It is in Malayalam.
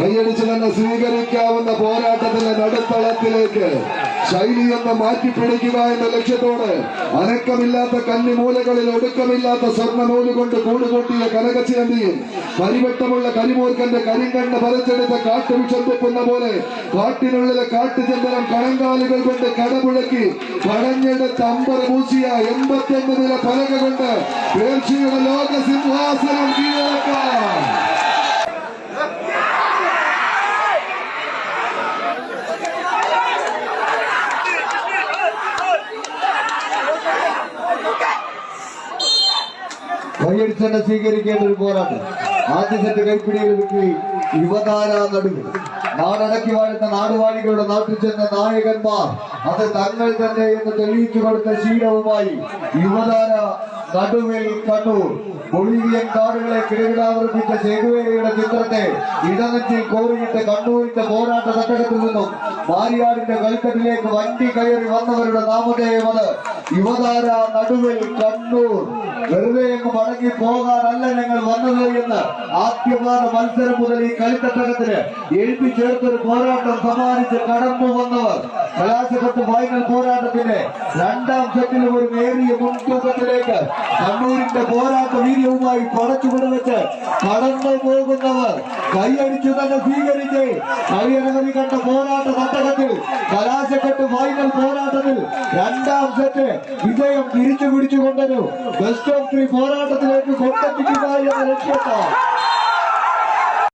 കൈയടിച്ച് തന്നെ സ്വീകരിക്കാവുന്ന പോരാട്ടത്തിന്റെ നടുത്തളത്തിലേക്ക് ശൈലിയൊന്ന് മാറ്റിപ്പിടിക്കുക എന്ന ലക്ഷ്യത്തോടെ അനക്കമില്ലാത്ത കന്നിമൂലകളിൽ ഒടുക്കമില്ലാത്ത സ്വർണ നൂൽ കൊണ്ട് കൂടുകൂട്ടിയ കനകച്ചേന്തിയും പരിവട്ടമുള്ള കരിമൂർക്കന്റെ കരിങ്കണ്ണ് പറിച്ചെടുത്ത കാട്ടുവിഷം തുപ്പുന്ന പോലെ കാട്ടിനുള്ളിലെ കാട്ടുചന്ദനം കണങ്കാലുകൾ കൊണ്ട് കടപുഴക്കി പടഞ്ഞെടുത്ത് അമ്പര പൂശിയ എൺപത്തിയൊമ്പതിലെ പലക കൊണ്ട് പേർഷ്യയുടെ ലോക സിംഹാസനം കീഴടക്കാം കൈയടിച്ച് സ്വീകരിക്കേണ്ട ഒരു പോരാട്ടം. ആദ്യ സെറ്റ് കൈപ്പിടിയിൽ ഒരുക്കി യുവതാര നടുവിൽ നാടടക്കി വാഴുന്ന നാടുവാഴികളുടെ നാട്ടിൽ ചെന്ന നായകന്മാർ അത് തങ്ങൾ തന്നെ എന്ന് തെളിയിച്ചു കൊടുത്ത ശീലവുമായി യുവതാര നടുവിൽ കണ്ണൂർ ബൊളീവിയൻ കാടുകളെ കിടകിടാവർപ്പിച്ച ചെകുവേരയുടെ ചിത്രത്തെ ഇടനെറ്റിൽ കോറിയിട്ട് കണ്ണൂരിന്റെ പോരാട്ട തട്ടകത്തിൽ നിന്നും മാരിയാടിന്റെ കൽക്കട്ടിലേക്ക് വണ്ടി കയറി വന്നവരുടെ നാമധേയം അത്. യുവതാര നടുവിൽ കണ്ണൂർ. വെറുതെ അങ്ങ് മടങ്ങി പോകാനല്ല ഞങ്ങൾ വന്നത് എന്ന് ആദ്യപാദ മത്സരം മുതൽ ഈ കളിത്തട്ടകത്തിന് എഴുതി ചേർത്തൊരു പോരാട്ടം സമ്മാനിച്ച് കടന്നു വന്നവർ. കലാശപ്പെട്ട് ഫൈനൽ പോരാട്ടത്തിന്റെ രണ്ടാം സെറ്റിലും ഒരു നേരിയ മുൻതൂക്കത്തിലേക്ക് കണ്ണൂരിന്റെ പോരാട്ട വീര്യവുമായി പടച്ചുവിട വെച്ച് കടന്നു പോകുന്നവർ കൈയടിച്ചു തന്നെ സ്വീകരിച്ച് കൈയനവധി കണ്ട പോരാട്ട തട്ടകത്തിൽ കലാശക്കെട്ട് ഫൈനൽ പോരാട്ടത്തിൽ രണ്ടാം സെറ്റ് വിജയം തിരിച്ചു പിടിച്ചുകൊണ്ടൊരു ബെസ്റ്റ് ഓഫ് ത്രീ പോരാട്ടത്തിലേക്ക് കൊണ്ടെത്തിക്കുക എന്ന ലക്ഷ്യത്താൽ